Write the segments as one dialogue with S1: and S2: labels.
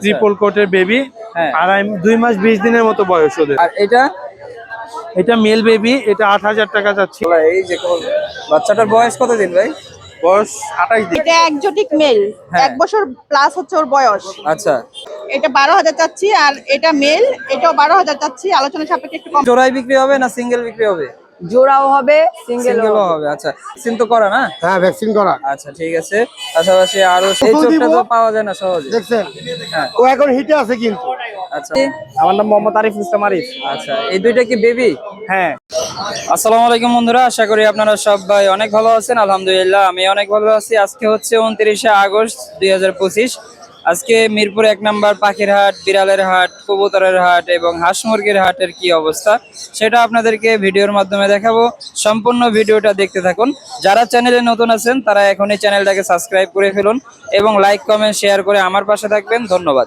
S1: Triple কোটের baby
S2: হ্যাঁ।
S1: আড়াই দুই মাস বিশ দিনের মতো বয়স ওদের।
S2: আর এটা?
S1: এটা মেল বেবি এটা আট হাজার টাকা যাচ্ছে
S2: এই যে বাচ্চাটার বয়স কত দিন ভাই?
S1: বয়স আঠাশ দিন।
S3: এটা একজোটিক মেল
S2: হ্যাঁ।
S3: এক বছর প্লাস হচ্ছে ওর বয়স।
S2: আচ্ছা।
S3: এটা বারো হাজার চাচ্ছি আর এটা মেল এটাও বারো হাজার চাচ্ছি আলোচনা সাপেক্ষে একটু কম।
S2: জোড়াই বিক্রি হবে না সিঙ্গেল বিক্রি হবে?
S4: জোড়াও হবে
S2: সিঙ্গেলও হবে। আচ্ছা। ভ্যাকসিন তো করা না?
S5: হ্যাঁ ভ্যাকসিন করা।
S2: আচ্ছা ঠিক আছে। পাশাপাশি আরও এই চোখটা তো পাওয়া যায় না সহজে।
S5: দেখছেন?
S2: হ্যাঁ।
S5: ও এখন হিটে আছে কিন্তু।
S2: আচ্ছা।
S1: আমার নাম মোহাম্মদ আরিফ ইসলাম আরিফ।
S2: আচ্ছা এই দুইটা কি বেবি
S1: হ্যাঁ।
S2: আসসালামু আলাইকুম বন্ধুরা আশা করি আপনারা সবাই অনেক ভালো আছেন। আলহামদুলিল্লাহ আমি অনেক ভালো আছি। আজকে হচ্ছে উনত্রিশে আগস্ট দুই হাজার পঁচিশ। আজকে মিরপুর এক নম্বর পাখির হাট বিড়ালের হাট কবুতরের হাট এবং হাঁস মুরগির হাটের কি অবস্থা সেটা আপনাদেরকে ভিডিওর মাধ্যমে দেখাবো। সম্পূর্ণ ভিডিওটা দেখতে থাকুন। যারা চ্যানেলে নতুন আছেন তারা এখনই চ্যানেলটাকে সাবস্ক্রাইব করে ফেলুন এবং লাইক কমেন্ট শেয়ার করে আমার পাশে থাকবেন। ধন্যবাদ।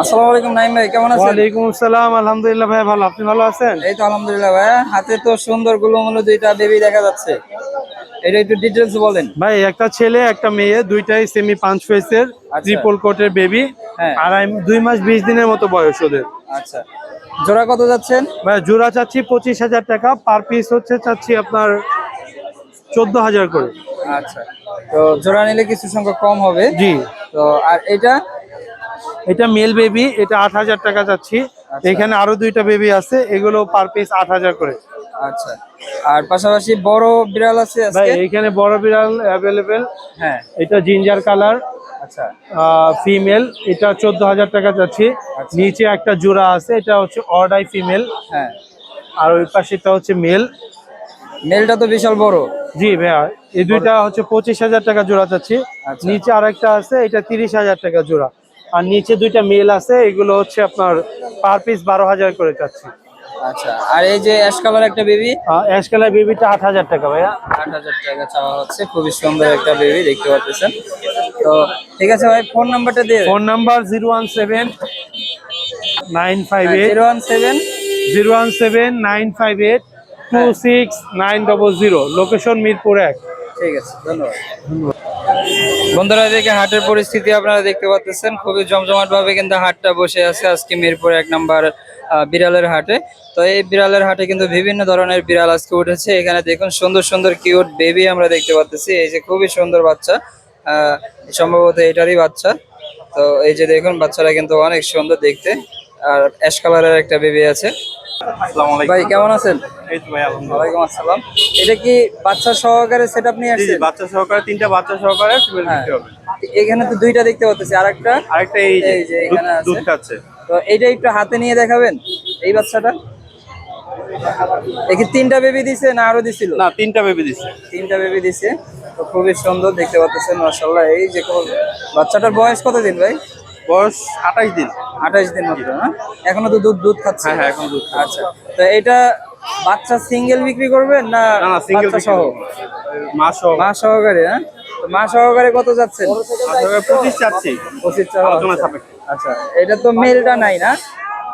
S2: আসসালামু আলাইকুম নাইম ভাই কেমন আছেন?
S1: ওয়ালাইকুম আসসালাম আলহামদুলিল্লাহ ভাই ভালো। আপনি ভালো আছেন?
S2: এই তো আলহামদুলিল্লাহ ভাইয়া হাতে তো সুন্দর গুলোমুলো দুইটা বেবি দেখা যাচ্ছে। এটা একটু ডিটেলস বলেন।
S1: ভাই একটা ছেলে একটা মেয়ে দুইটাই সেমি পাঁচ ফেসের
S2: আচ্ছা।
S1: ট্রিপল কোটের বেবি
S2: হ্যাঁ।
S1: আড়াই দুই মাস বিশ দিনের মতো বয়স ওদের।
S2: আচ্ছা। জোড়া কত যাচ্ছেন?
S1: ভাই জোড়া চাচ্ছি পঁচিশ হাজার টাকা পার পিস হচ্ছে চাচ্ছি আপনার চোদ্দ হাজার করে।
S2: আচ্ছা। তো জোড়া নিলে কিছু সংখ্যক কম হবে।
S1: জি।
S2: তো আর এটা?
S1: এটা মেল বেবি এটা আট হাজার টাকা চাচ্ছি। এখানে আরও দুইটা বেবি আছে এগুলো পার পিস আট হাজার করে।
S2: আচ্ছা। আর পাশাপাশি বড় বিড়াল আছে
S1: ভাই এখানে বড় বিড়াল অ্যাভেলেবেল
S2: হ্যাঁ।
S1: এটা জিঞ্জার কালার
S2: আচ্ছা।
S1: ফিমেল এটা চোদ্দ হাজার টাকা চাচ্ছি। নিচে একটা জোড়া আছে এটা হচ্ছে অর্ডাই ফিমেল
S2: হ্যাঁ।
S1: আর ওই পাশেটা হচ্ছে মেল
S2: মেলটা তো বিশাল বড়।
S1: জি ভাইয়া এই দুইটা হচ্ছে পঁচিশ হাজার টাকা জোড়া চাচ্ছি।
S2: আচ্ছা।
S1: নিচে আরেকটা আছে এটা তিরিশ হাজার টাকা জোড়া। আর নিচে দুইটা মেল আছে এগুলো হচ্ছে আপনার পার পিস বারো হাজার করে চাচ্ছি।
S2: আচ্ছা আর এই যে অ্যাশ কালার একটা বেবি
S1: অ্যাশ কালার বেবিটা আট হাজার টাকা ভাইয়া।
S2: আট হাজার টাকা চাওয়া হচ্ছে খুবই সুন্দর একটা বেবি দেখতে পাচ্ছেন। তো ঠিক আছে ভাই ফোন নাম্বারটা দিয়ে
S1: ফোন নাম্বার লোকেশন মিরপুর এক।
S2: ঠিক আছে ধন্যবাদ। বন্ধুরা এদিকে হাটের পরিস্থিতি আপনারা দেখতে পাচ্ছেন খুবই জমজমাট ভাবে কিন্তু হাটটা বসে আছে। আজকে মিরপুর এক নাম্বার বিড়ালের হাটে। তো এই বিড়ালের হাটে কিন্তু বিভিন্ন ধরনের বিড়াল আজকে উঠেছে। এখানে দেখুন সুন্দর সুন্দর কিউট বেবি আমরা দেখতে পাচ্ছি। এই যে খুবই সুন্দর বাচ্চা। সম্ভবত এটারই বাচ্চা। তো এই যে দেখুন বাচ্চারা কিন্তু অনেক সুন্দর দেখতে। আর অ্যাশ কালারের একটা বেবি আছে। ভাই কেমন আছেন? ওয়ালাইকুম আসসালাম। এটা কি বাচ্চা সহকারে সেটআপ নিয়ে আসছেন?
S1: বাচ্চা সহকারে তিনটা বাচ্চা সহকারে
S2: হ্যাঁ। এখানে তো দুইটা দেখতে পাচ্ছি। আরেকটা?
S1: আরেকটা এই যে
S2: এই যে এখানে আছে।
S1: দুধ খাচ্ছে
S2: তো এইটা একটু হাতে নিয়ে দেখাবেন এই বাচ্চাটা। একে তিনটা বেবি দিছে না আরও দিছিল?
S1: না তিনটা বেবি দিছে।
S2: তিনটা বেবি দিছে তো খুবই সুন্দর দেখতে পাচ্ছেন মাশাআল্লাহ এই যে কোন- বাচ্চাটার বয়স কত দিন ভাই?
S1: বয়স আঠাশ দিন।
S2: আঠাশ দিন মাত্র না? এখনও তো দুধ দুধ খাচ্ছে।
S1: হ্যাঁ, হ্যাঁ, এখনও দুধ খাচ্ছে।
S2: আচ্ছা তো এটা বাচ্চা সিঙ্গেল বিক্রি করবেন না
S1: না সিঙ্গেল
S2: সহ?
S1: মা সহ।
S2: মা সহকারে হ্যাঁ? তো মা সহকারে কত যাচ্ছেন?
S1: পঁচিশ চাচ্ছি
S2: পঁচিশ
S1: আলোচনা সাপেক্ষে।
S2: আচ্ছা এটা তো মেলটা নাই না?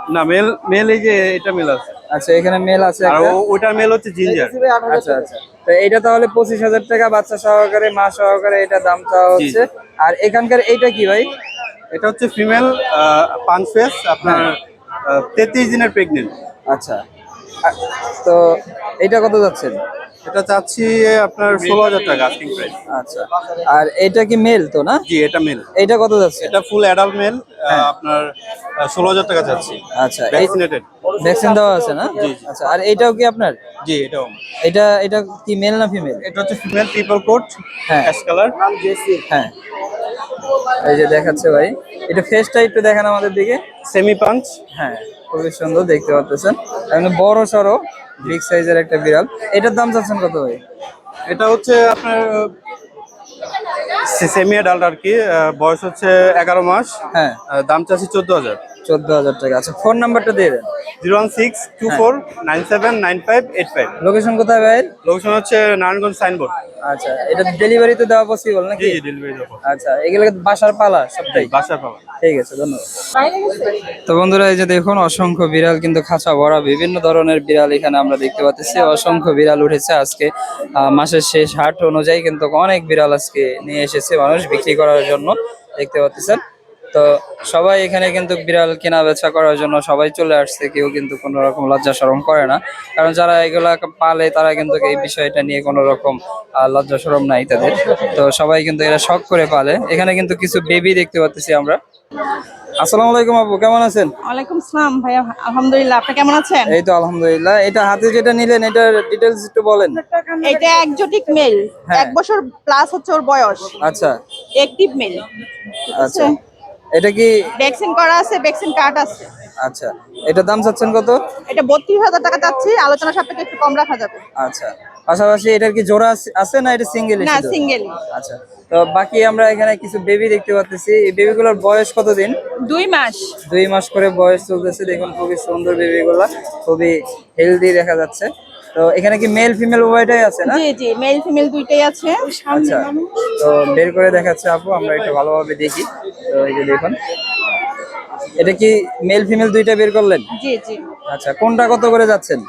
S1: না মেল মেল এই যে এটা মেল আছে।
S2: আচ্ছা এখানে মেল আছে
S1: আর ও- ওটার মেল হচ্ছে জিঞ্জার
S2: আচ্ছা আচ্ছা। তো এটা তাহলে পঁচিশ হাজার টাকা বাচ্চা সহকারে মা সহকারে এটা দাম চাওয়া হচ্ছে। আর এখানকার এইটা কি ভাই?
S1: এটা হচ্ছে ফিমেল পাঁচ ফেস আপনার তেত্রিশ দিনের প্রেগনেন্ট
S2: আচ্ছা। তো এটা কত যাচ্ছেন
S1: এটা চাচ্ছি আপনার ষোলো হাজার টাকা। আস্কিং প্রাইস
S2: আচ্ছা। আর এটা কি মেল তো না?
S1: জি এটা মেল
S2: এটা কত যাচ্ছে?
S1: এটা ফুল অ্যাডাল্ট মেল আপনার ষোলো হাজার টাকা চাচ্ছি।
S2: আচ্ছা এই
S1: ভ্যাকসিনেটেড
S2: ভ্যাকসিন দেওয়া আছে না?
S1: জি।
S2: আচ্ছা আর এটাও কি আপনার?
S1: জি এটাও।
S2: এটা এটা কি মেল না ফিমেল
S1: এটা হচ্ছে ফিমেল ট্রিপল কোট
S2: হ্যাঁ।
S1: অ্যাশ কালার
S2: হ্যাঁ। এই যে দেখাচ্ছে ভাই। এটা ফেসটা একটু দেখান আমাদের দিকে।
S1: সেমি পাঞ্চ
S2: হ্যাঁ খুবই সুন্দর দেখতে পাচ্ছেন। বড় সড়ো। বিগ সাইজের একটা বিড়াল। এটার দাম চাচ্ছেন কত ভাই?
S1: এটা হচ্ছে আপনার সেমিয়া ডালটা আর কি বয়স হচ্ছে এগারো মাস।
S2: হ্যাঁ।
S1: দাম চাচ্ছি চোদ্দ হাজার।
S2: চোদ্দ হাজার টাকা। আচ্ছা ফোন নাম্বারটা দিয়ে দেন।
S1: Zero one six two four nine seven nine five eight five.
S2: Location কোথায় ভাই?
S1: লোকেশন হচ্ছে নারায়ণগঞ্জ সাইনবোর্ড
S2: আচ্ছা এটা ডেলিভারি তো দেওয়া পসিবল নাকি?
S1: জি ডেলিভারি দেবো
S2: আচ্ছা এগুলো বাসার পালা সবটাই?
S1: বাসায় পাবা
S2: ঠিক আছে ধন্যবাদ। তো বন্ধুরা এই যে দেখুন অসংখ্য বিড়াল কিন্তু খাঁচা ভরা বিভিন্ন ধরনের বিড়াল এখানে আমরা দেখতে পাচ্ছি। অসংখ্য বিড়াল উঠেছে আজকে। মাসের শেষ হাট অনুযায়ী কিন্তু অনেক বিড়াল আজকে নিয়ে এসেছে মানুষ বিক্রি করার জন্য। দেখতে পাচ্ছেন। তো সবাই এখানে কিন্তু বিড়াল কেনা বেচা করার জন্য সবাই চলে আসছে কেউ কিন্তু কোনো রকম লজ্জা শরম করে না। কারণ যারা এগুলা পালে তারা কিন্তু এই বিষয়টা নিয়ে কোনো রকম লজ্জা শরম নাই তাদের। তো সবাই কিন্তু এরা শখ করে পালে। এখানে কিন্তু কিছু বেবি দেখতে পাচ্ছি আমরা। আসসালামু আলাইকুম আপু কেমন আছেন?
S3: ওয়ালাইকুম আসসালাম ভাইয়া আলহামদুলিল্লাহ আপনি কেমন আছেন?
S2: এই তো আলহামদুলিল্লাহ। এটা হাতে যেটা নিলেন এটার একটু বলেন।
S3: এটা একজোটিক মেল। এক বছর প্লাস হচ্ছে ওর বয়স।
S2: আচ্ছা।
S3: মেল
S2: আচ্ছা। এটা কি
S3: ভ্যাকসিন করা আছে ভ্যাকসিন কার্ড আছে।
S2: আচ্ছা এটার দাম চাচ্ছেন কত?
S3: এটা বত্রিশ হাজার টাকা চাচ্ছি আলোচনা সাপেক্ষে একটু কম রাখা যাবে।
S2: আচ্ছা পাশাপাশি এটার কি জোড়া আছে- আছে না এটা সিঙ্গেল
S3: না সিঙ্গেল
S2: আচ্ছা তো বাকি আমরা এখানে কিছু বেবি দেখতে পাচ্ছি এই বেবিগুলোর বয়স কতদিন?
S3: দুই মাস।
S2: দুই মাস করে বয়স চলতেছে। দেখুন খুবই সুন্দর বেবিগুলা খুবই হেলদি দেখা যাচ্ছে। তো এখানে কি মেল ফিমেল উভয়টাই আছে না?
S3: জি জি মেল ফিমেল দুইটাই আছে।
S2: আচ্ছা তো বের করে দেখাচ্ছে আপু আমরা একটু ভালোভাবে দেখি। তো এই যে দেখুন। এটা কি মেল ফিমেল দুইটা বের করলেন?
S3: জি জি।
S2: আচ্ছা কোনটা কত করে যাচ্ছেন?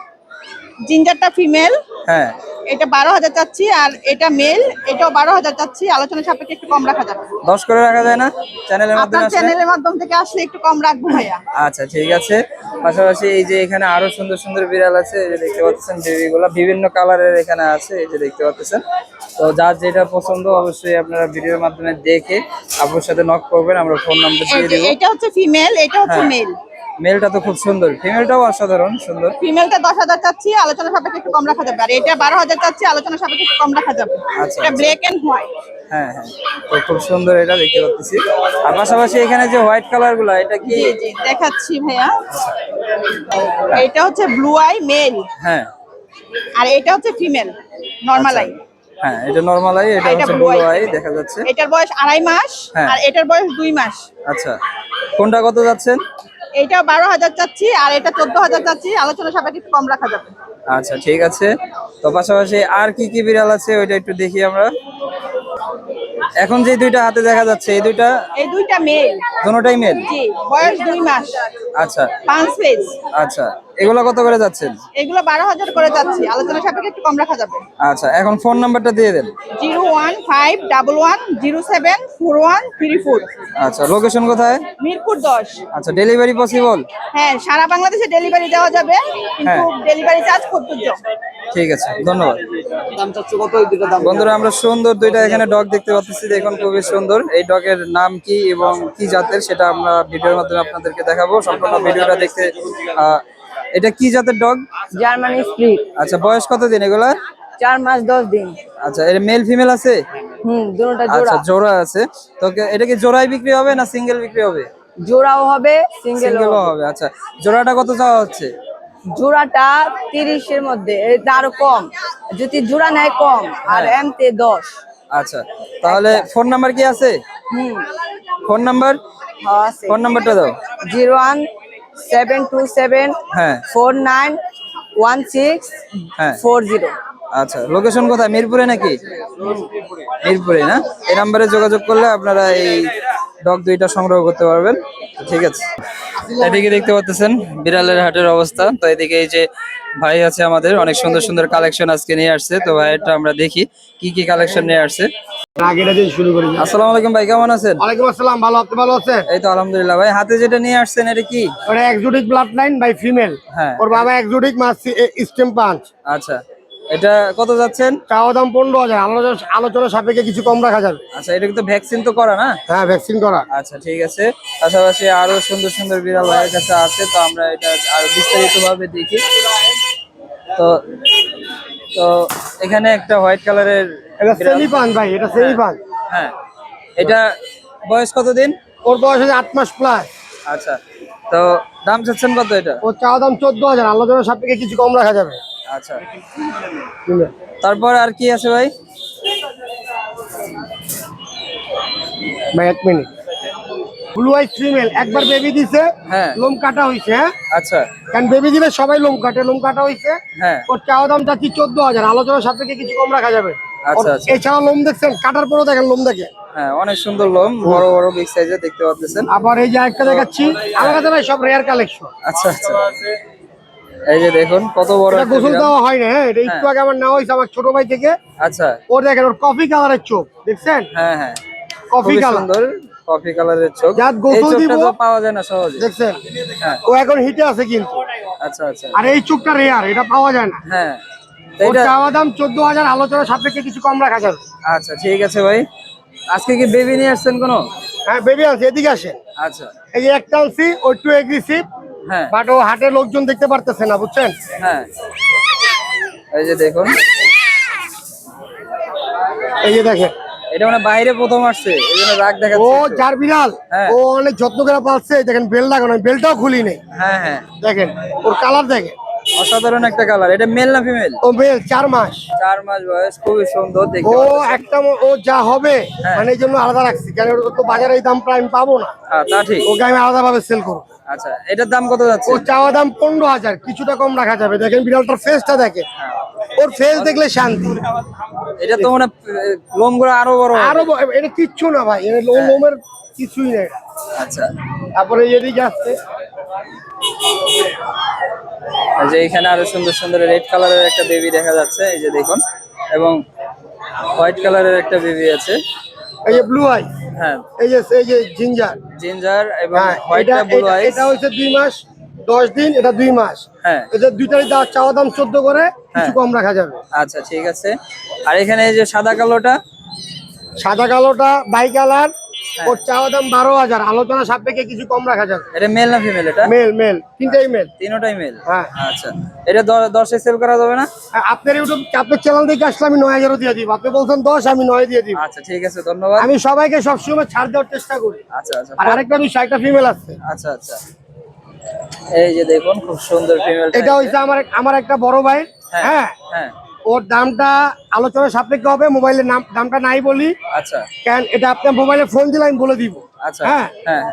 S3: জিঞ্জারটা ফিমেল
S2: হ্যাঁ।
S3: এটা বারো হাজার চাচ্ছি আর এটা মেল এটাও বারো হাজার চাচ্ছি। আলোচনা সাপেক্ষে একটু কম রাখা যাবে।
S2: দশ করে রাখা যায় না? চ্যানেলের মাধ্যমে
S3: চ্যানেলের মাধ্যম থেকে আসলে একটু কম রাখব ভাইয়া।
S2: আচ্ছা ঠিক আছে। পাশাপাশি এই যে এখানে আরও সুন্দর সুন্দর বিড়াল আছে এই যে দেখতে পাচ্ছেন বেবিগুলা। বিভিন্ন কালারের এখানে আছে এই যে দেখতে পাচ্ছেন। তো যার যেটা পছন্দ অবশ্যই আপনারা ভিডিওর মাধ্যমে দেখে আপুর সাথে নক করবেন আমরা ফোন নাম্বার দিয়ে দিব।
S3: এটা হচ্ছে ফিমেল এটা হচ্ছে
S2: হ্যাঁ।
S3: মেল
S2: মেলটা তো খুব সুন্দর। ফিমেলটাও অসাধারণ সুন্দর।
S3: ফিমেলটা দশ হাজার চাচ্ছি আলোচনা সাপেক্ষে একটু কম রাখা যাবে। আর এটা বারো হাজার চাচ্ছি আলোচনা সাপেক্ষে একটু কম রাখা যাবে।
S2: আচ্ছা,
S3: এটা। ব্ল্যাক এন্ড হোয়াইট
S2: হ্যাঁ হ্যাঁ। তো খুব সুন্দর এটা দেখতে পাচ্ছি। আর পাশাপাশি এখানে যে হোয়াইট কালারগুলো এটা কি?
S3: জি জি দেখাচ্ছি ভাইয়া। এটা হচ্ছে ব্লু আই মেল
S2: হ্যাঁ।
S3: আর এটা হচ্ছে ফিমেল নর্মাল আই
S2: হ্যাঁ এটা নর্মাল আই এটা
S3: এটা
S2: হচ্ছে ব্লু আই দেখা যাচ্ছে।
S3: এটার বয়স আড়াই মাস
S2: হ্যাঁ।
S3: আর এটার বয়স দুই মাস।
S2: আচ্ছা। কোনটা কত যাচ্ছেন?
S3: এটা বারো হাজার চাচ্ছি, আর এটা চোদ্দ হাজার চাচ্ছি। আলোচনা সাপেক্ষে একটু কম রাখা যাবে।
S2: আচ্ছা ঠিক আছে। তো পাশাপাশি আর কি কি বিড়াল আছে, ওইটা একটু দেখি আমরা। এখন যে দুইটা হাতে দেখা যাচ্ছে এই দুইটা?
S3: এই দুইটা মেল।
S2: দুটোটাই মেল?
S3: জি বয়স দুই মাস।
S2: আচ্ছা।
S3: পাঁচ পেজ
S2: আচ্ছা। এগুলো কত করে যাচ্ছে?
S3: এগুলো বারো হাজার করে যাচ্ছে। আলোচনা সাপেক্ষে একটু কম রাখা যাবে।
S2: আচ্ছা এখন ফোন নাম্বারটা দিয়ে দেন।
S3: Zero one five double one zero seven four one three four.
S2: আচ্ছা লোকেশন কোথায়?
S3: মিরপুর দশ।
S2: আচ্ছা ডেলিভারি পসিবল?
S3: হ্যাঁ সারা বাংলাদেশে ডেলিভারি দেওয়া যাবে কিন্তু
S2: হ্যাঁ।
S3: ডেলিভারি চার্জ প্রযোজ্য
S2: ঠিক আছে ধন্যবাদ। বন্ধুরা আমরা সুন্দর দুইটা এখানে ডগ দেখতে পাচ্ছি দেখুন খুবই সুন্দর। এই ডগের নাম কি এবং কি জাতের সেটা আমরা ভিডিওর মাধ্যমে আপনাদেরকে দেখাবো। সম্পূর্ণ ভিডিওটা দেখতে আহ, এটা কি জাতের ডগ?
S4: Germany spirit.
S2: আচ্ছা বয়স কত দিন এগুলা?
S4: চার মাস দশ দিন।
S2: আচ্ছা এর মেল ফিমেল আছে?
S4: হুম দুটোটা
S2: আচ্ছা
S4: জোড়া
S2: জোড়া আছে। তো এটা কি জোড়াই বিক্রি হবে না সিঙ্গেল বিক্রি হবে?
S4: জোড়াও হবে
S2: সিঙ্গেলও হবে। আচ্ছা জোড়াটা কত চাওয়া হচ্ছে?
S4: জোড়াটা তিরিশের মধ্যে এটা আরও কম। যদি জোড়া নেয় কম আর
S2: হ্যাঁ।
S4: এমতে দশ।
S2: আচ্ছা তাহলে ফোন নাম্বার কি আছে? Phone number?
S4: হ্যাঁ,
S2: ফোন নাম্বারটা দাও।
S4: Zero one seven two seven
S2: হ্যাঁ।
S4: ফোর নাইন ওয়ান সিক্স
S2: হ্যাঁ।
S4: Four zero.
S2: আচ্ছা লোকেশন কোথায়? মিরপুরে নাকি? মিরপুরে না? এই নাম্বারে যোগাযোগ করলে আপনারা এই ডগ দুইটা সংগ্রহ করতে পারবেন। ঠিক আছে। এদিকে দেখতে পাচ্ছেন বিড়ালের হাটের অবস্থা। তো এদিকে এই যে ভাই আছে আমাদের অনেক সুন্দর সুন্দর কালেকশন আজকে নিয়ে আসছে। তো ভাইয়েরটা আমরা দেখি কি কি কালেকশন নিয়ে আসছে। আসসালামু আলাইকুম ভাই কেমন আছেন?
S5: ওয়ালাইকুম আসসালাম ভালো আপনি ভালো আছেন?
S2: এই তো আলহামদুলিল্লাহ। ভাই হাতে যেটা নিয়ে আসছেন এটা কি?
S5: ওটা exotic blood line by female
S2: হ্যাঁ।
S5: ওর বাবা এক্সোটিক মাছ স্টেম
S2: আচ্ছা। এটা কত যাচ্ছেন?
S5: চাওয়া দাম পনেরো হাজার। আলোচনা সাপেক্ষে কিছু কম রাখা যাবে।
S2: আচ্ছা এটা কিন্তু ভ্যাকসিন তো করা না?
S5: হ্যাঁ ভ্যাকসিন করা।
S2: আচ্ছা ঠিক আছে। পাশাপাশি আরও সুন্দর সুন্দর বিড়াল ভাইয়ের কাছে আছে তো আমরা এটা আরও বিস্তারিত ভাবে দেখি। তো তো এখানে একটা হোয়াইট কালারের
S5: এটা সেমি পান ভাই এটা সেমি পান
S2: হ্যাঁ। এটা বয়স কতদিন?
S5: ওর বয়স আছে আট মাস প্লাস।
S2: আচ্ছা তো দাম চাচ্ছেন কত এটা?
S5: ওর চাওয়া দাম চোদ্দ হাজার। আলোচনা সাপেক্ষে কিছু কম রাখা যাবে।
S2: আচ্ছা। তারপর আর কি আছে ভাই?
S5: ভাই এক মিনিট। ব্লু আইস ফিমেল একবার বেবি দিছে
S2: হ্যাঁ।
S5: লোম কাটা হইছে হ্যাঁ?
S2: আচ্ছা।
S5: কারণ বেবি দিলে সবাই লোম কাটে লোম কাটা হইছে।
S2: হ্যাঁ।
S5: ওর চাওয়া দাম চাচ্ছি চোদ্দ হাজার? সাপেক্ষে কিছু কম রাখা যাবে?
S2: আচ্ছা, আচ্ছা।
S5: এছাড়া লোম দেখছেন? কাটার পরও দেখেন লোম দেখে।
S2: হ্যাঁ অনেক সুন্দর লোম বড় বড় বিগ দেখতে পাচ্ছেন
S5: আবার এই যে একটা দেখাচ্ছি আমার কাছে ভাই সব রেয়ার কালেকশন
S2: আচ্ছা আচ্ছা। এই যে দেখুন কত বড়
S5: এটা গোসল। দেওয়া হয় না হ্যাঁ এটা একটু আগে আমার নেওয়া হয়েছে আমার ছোট ভাই থেকে।
S2: আচ্ছা।
S5: ওর দেখেন ওর কফি কালারের চোখ দেখছেন?
S2: হ্যাঁ হ্যাঁ।
S5: কফি কালার
S2: কফি কালারের চোখ।
S5: যার গোসল দিব।
S2: পাওয়া যায় না সহজে।
S5: দেখছেন?
S2: হ্যাঁ।
S5: ও এখন হিটে আছে কিন্তু।
S2: আচ্ছা আচ্ছা।
S5: আর এই চোখটা রেয়ার এটা পাওয়া যায় না।
S2: হ্যাঁ।
S5: ওর চাওয়া দাম চোদ্দ হাজার আলোচনা সাপেক্ষে কিছু কম রাখা যাবে।
S2: আচ্ছা ঠিক আছে ভাই। আজকে কি বেবি নিয়ে আসছেন কোনো?
S5: হ্যাঁ বেবি আছে এদিকে আসে
S2: আচ্ছা।
S5: এই যে একটা আনছি ও একটু এগ্রেসিভ
S2: হ্যাঁ
S5: বাট ও হাটে লোকজন দেখতে পারতেছে না বুঝছেন?
S2: হ্যাঁ। এই যে দেখুন।
S5: এই যে দেখেন।
S2: এটা মানে বাইরে প্রথম আসছে এই জন্য রাগ
S5: ও চার বিড়াল?
S2: হ্যাঁ।
S5: ও অনেক যত্ন করে পালছে দেখেন বেল লাগানো বেলটাও খুলি নেই
S2: হ্যাঁ হ্যাঁ।
S5: দেখেন ওর কালার দেখেন।
S2: অসাধারণ একটা কালার এটা মেল না ফিমেল
S5: ও বেল চার মাস।
S2: চার মাস বয়স খুবই সুন্দর দেখতে
S5: ও একটা ও যা হবে
S2: হ্যাঁ।
S5: মানে এই জন্য আলাদা রাখছি কারণ ওর তো বাজারে এই দামটা আমি পাবো না।
S2: হ্যাঁ তা ঠিক।
S5: ওকে আমি আলাদা ভাবে সেল করব।
S2: আচ্ছা এটার দাম কত যাচ্ছে?
S5: ও চাওয়া দাম পনেরো হাজার কিছুটা কম রাখা যাবে। দেখেন বিড়ালটার ফেসটা দেখেন ওর ফেস দেখলে শান্তি।
S2: এটা তো মানে লোমগুলো আরও বড়
S5: আরও এটা কিচ্ছু না ভাই এটা লোমের কিছুই নেই।
S2: আচ্ছা।
S5: তারপরে এদিকে আসছে।
S2: যে এখানে আরও সুন্দর সুন্দর রেড কালারের একটা বেবি দেখা যাচ্ছে এই যে দেখুন। এবং হোয়াইট কালারের একটা বেবি আছে।
S5: এই যে ব্লু আই
S2: হ্যাঁ।
S5: এই যে এই যে জিঞ্জার
S2: জিঞ্জার এবং হোয়াইটটা ব্লু আইস
S5: এটা হচ্ছে মাস দশ দিন এটা মাস।
S2: হ্যাঁ।
S5: দুইটারই চাওয়া দাম চোদ্দ করে কিছু
S2: হ্যাঁ।
S5: কম রাখা যাবে।
S2: আচ্ছা ঠিক আছে। আর এখানে এই যে সাদা কালোটা?
S5: সাদা কালোটা বাই কালার। ওর চাওয়া দাম বারো হাজার। আলোচনা সাপেক্ষে কিছু কম রাখা যাবে।
S2: এটা মেল না ফিমেল এটা?
S5: Male male. তিনটাই মেল।
S2: তিনোটাই মেল?
S5: হ্যাঁ।
S2: আচ্ছা। এটা দশে সেল করা যাবে না?
S5: আপনার ইউটিউব আপনার চ্যানেল দেখে আসলে আমি নয় হাজারও দিয়ে দিব। আপনি বলছেন দশ আমি নয় দিয়ে দিব।
S2: আচ্ছা ঠিক আছে ধন্যবাদ।
S5: আমি সবাইকে সবসময় ছাড় দেওয়ার চেষ্টা করি।
S2: আচ্ছা আচ্ছা।
S5: আর আরেকটা বিষয় একটা ফিমেল আছে।
S2: আচ্ছা আচ্ছা। এই যে দেখুন খুব সুন্দর ফিমেল
S5: এটা হচ্ছে আমার আমার একটা বড় ভাই। হ্যাঁ।
S2: হ্যাঁ।
S5: ওর দামটা আলোচনা সাপেক্ষে হবে মোবাইলের নাম দামটা নাই বলি।
S2: আচ্ছা।
S5: কেন এটা আপনার মোবাইলে ফোন দিলে আমি বলে দিব।
S2: আচ্ছা।
S5: হ্যাঁ?
S2: হ্যাঁ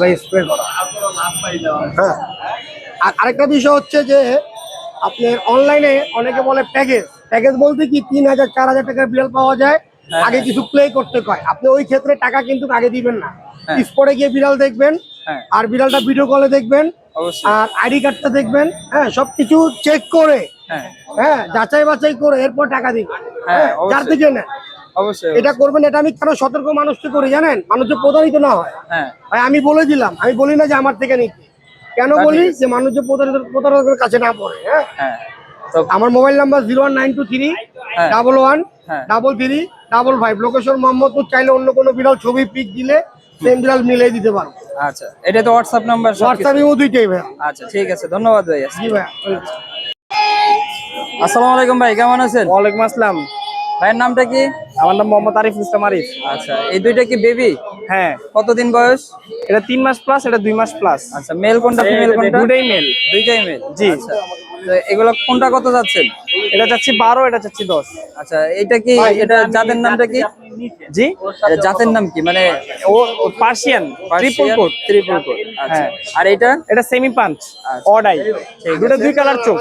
S5: ভাই স্প্রে করা। হ্যাঁ। আর আরেকটা বিষয় হচ্ছে যে আপনার অনলাইনে অনেকে বলে প্যাকেজ প্যাকেজ বলতে কি তিন হাজার চার হাজার টাকার বিড়াল পাওয়া যায়।
S2: হ্যাঁ,
S5: আগে
S2: হ্যাঁ।
S5: কিছু প্লে করতে হয়। আপনি ওই ক্ষেত্রে টাকা কিন্তু আগে দিবেন না।
S2: হ্যাঁ।
S5: স্পটে গিয়ে বিড়াল দেখবেন।
S2: হ্যাঁ।
S5: আর বিড়ালটা ভিডিও কলে দেখবেন। আর আইডি কার্ডটা দেখবেন হ্যাঁ সবকিছু চেক করে
S2: হ্যাঁ।
S5: হ্যাঁ যাচাই বাছাই করে এরপর টাকা দিবেন
S2: হ্যাঁ,
S5: হ্যাঁ, যার। থেকে নেন। এটা করবেন এটা আমি কেন সতর্ক মানুষকে করি জানেন? মানুষ যে প্রতারিত না হয়।
S2: হ্যাঁ।
S5: ভাই আমি বলে দিলাম আমি বলি না যে আমার থেকে নিতে কেন বলি? যে মানুষ যে প্রতারিত প্রতারকের কাছে না পড়ে হ্যাঁ। আমার mobile number zero one nine two three. Double one. Double three double five. Location Mohammadpur চাইলে অন্য কোনো বিড়াল ছবি পিক দিলে সেম বিড়াল মিলিয়ে দিতে পারব।
S2: আচ্ছা এটা তো হোয়াটসঅ্যাপ নাম্বার
S5: হোয়াটসঅ্যাপ ইমো দুইটাই ভাই
S2: আচ্ছা ঠিক আছে ধন্যবাদ ভাই
S5: জি ভাই
S2: আসসালামু আলাইকুম ভাই কেমন আছেন?
S1: ওয়ালাইকুম আসসালাম।
S2: ভাইয়ের নামটা কি?
S1: আমার নাম মোহাম্মদ আরিফ ইসলাম আরিফ।
S2: আচ্ছা এই দুইটা কি বেবি
S1: হ্যাঁ।
S2: কতদিন বয়স?
S1: এটা তিন মাস প্লাস এটা দুই মাস প্লাস
S2: আচ্ছা মেল কোনটা ফিমেল কোনটা?
S1: দুটাই মেল
S2: দুইটাই মেল
S1: জি।
S2: আচ্ছা তো এগুলো কোনটা কত যাচ্ছেন?
S1: এটা চাচ্ছি বারো এটা চাচ্ছি দশ।
S2: আচ্ছা এটা কি এটা যাদের নামটা কি?
S1: জি
S2: জাতের নাম কি মানে
S1: ও Persian triple coat
S2: triple coat আচ্ছা
S1: হ্যাঁ।
S2: আর এটা
S1: এটা সেমি পাঞ্চ
S2: আচ্ছা।
S1: অডাই দুটো দুই কালার চোখ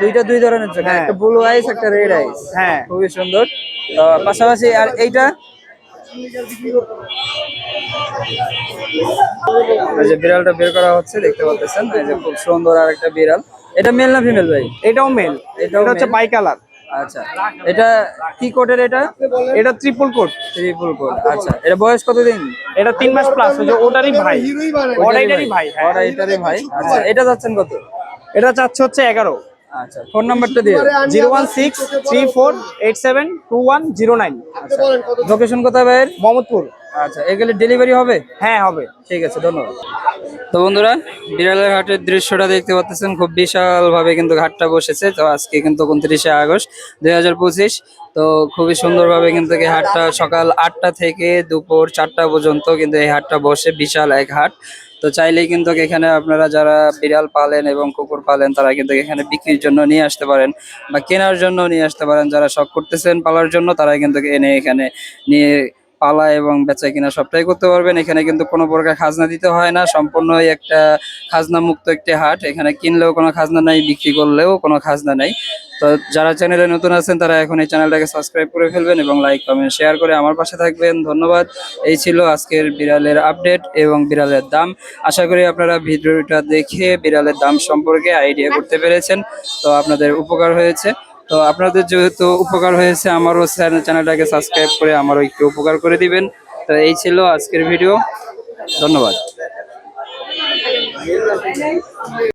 S2: দুইটা দুই ধরনের চোখ
S1: হ্যাঁ।
S2: একটা ব্লু আইস একটা রেড আইস
S1: হ্যাঁ
S2: খুবই সুন্দর পাশাপাশি আর এইটা এই যে বিড়ালটা বের করা হচ্ছে দেখতে পাচ্ছেন এই যে খুব সুন্দর আর একটা বিড়াল এটা মেল না ফিমেল ভাই
S1: এটাও মেল এটা হচ্ছে? বাই কালার
S2: আচ্ছা এটা কি কোটের এটা?
S1: এটা ট্রিপল কোট
S2: ট্রিপল কোট আচ্ছা। এটা বয়স কতদিন?
S1: এটা তিন মাস প্লাস ওই যে ওটারই ভাই। ওটারই ভাই হ্যাঁ।
S2: ভাই আচ্ছা এটা যাচ্ছেন কত?
S1: এটা চাচ্ছে হচ্ছে এগারো।
S2: আচ্ছা ফোন নাম্বারটা দিয়ে
S1: zero one six three four eight seven two one zero nine.
S5: কত
S2: লোকেশন কোথায় ভাইয়ের?
S1: মোহাম্মদপুর।
S2: আচ্ছা এগুলো ডেলিভারি হবে?
S1: হ্যাঁ হবে।
S2: ঠিক আছে ধন্যবাদ। তো বন্ধুরা বিড়ালের হাটের দৃশ্যটা দেখতে পাচ্ছেন খুব বিশাল ভাবে কিন্তু ঘাটটা বসেছে। তো আজকে কিন্তু উনত্রিশে আগস্ট দুই হাজার পঁচিশ তো খুবই সুন্দরভাবে কিন্তু এই হাটটা সকাল আটটা থেকে দুপুর চারটা পর্যন্ত কিন্তু এই হাটটা বসে বিশাল এক হাট। তো চাইলেই কিন্তু এখানে আপনারা যারা বিড়াল পালেন এবং কুকুর পালেন তারা কিন্তু এখানে বিক্রির জন্য নিয়ে আসতে পারেন বা কেনার জন্য নিয়ে আসতে পারেন। যারা শখ করতেছেন পালার জন্য তারা কিন্তু এনে এখানে নিয়ে পালা এবং বেচা কিনা সবটাই করতে পারবেন। এখানে কিন্তু কোনো প্রকার খাজনা দিতে হয় না। সম্পূর্ণই একটা খাজনা মুক্ত একটি হাট। এখানে কিনলেও কোনো খাজনা নাই, বিক্রি করলেও কোনো খাজনা নাই। তো যারা চ্যানেলে নতুন আছেন, তারা এখন এই চ্যানেলটাকে সাবস্ক্রাইব করে ফেলবেন এবং লাইক, কমেন্ট, শেয়ার করে আমার পাশে থাকবেন। ধন্যবাদ। এই ছিল আজকের বিড়ালের আপডেট এবং বিড়ালের দাম। আশা করি আপনারা ভিডিওটা দেখে বিড়ালের দাম সম্পর্কে আইডিয়া করতে পেরেছেন। তো আপনাদের উপকার হয়েছে।
S6: তো আপনাদের যেহেতু উপকার হয়েছে, আমারও চ্যানেলটাকে সাবস্ক্রাইব করে আমারও একটু উপকার করে দিবেন। তো এই ছিল আজকের ভিডিও। ধন্যবাদ।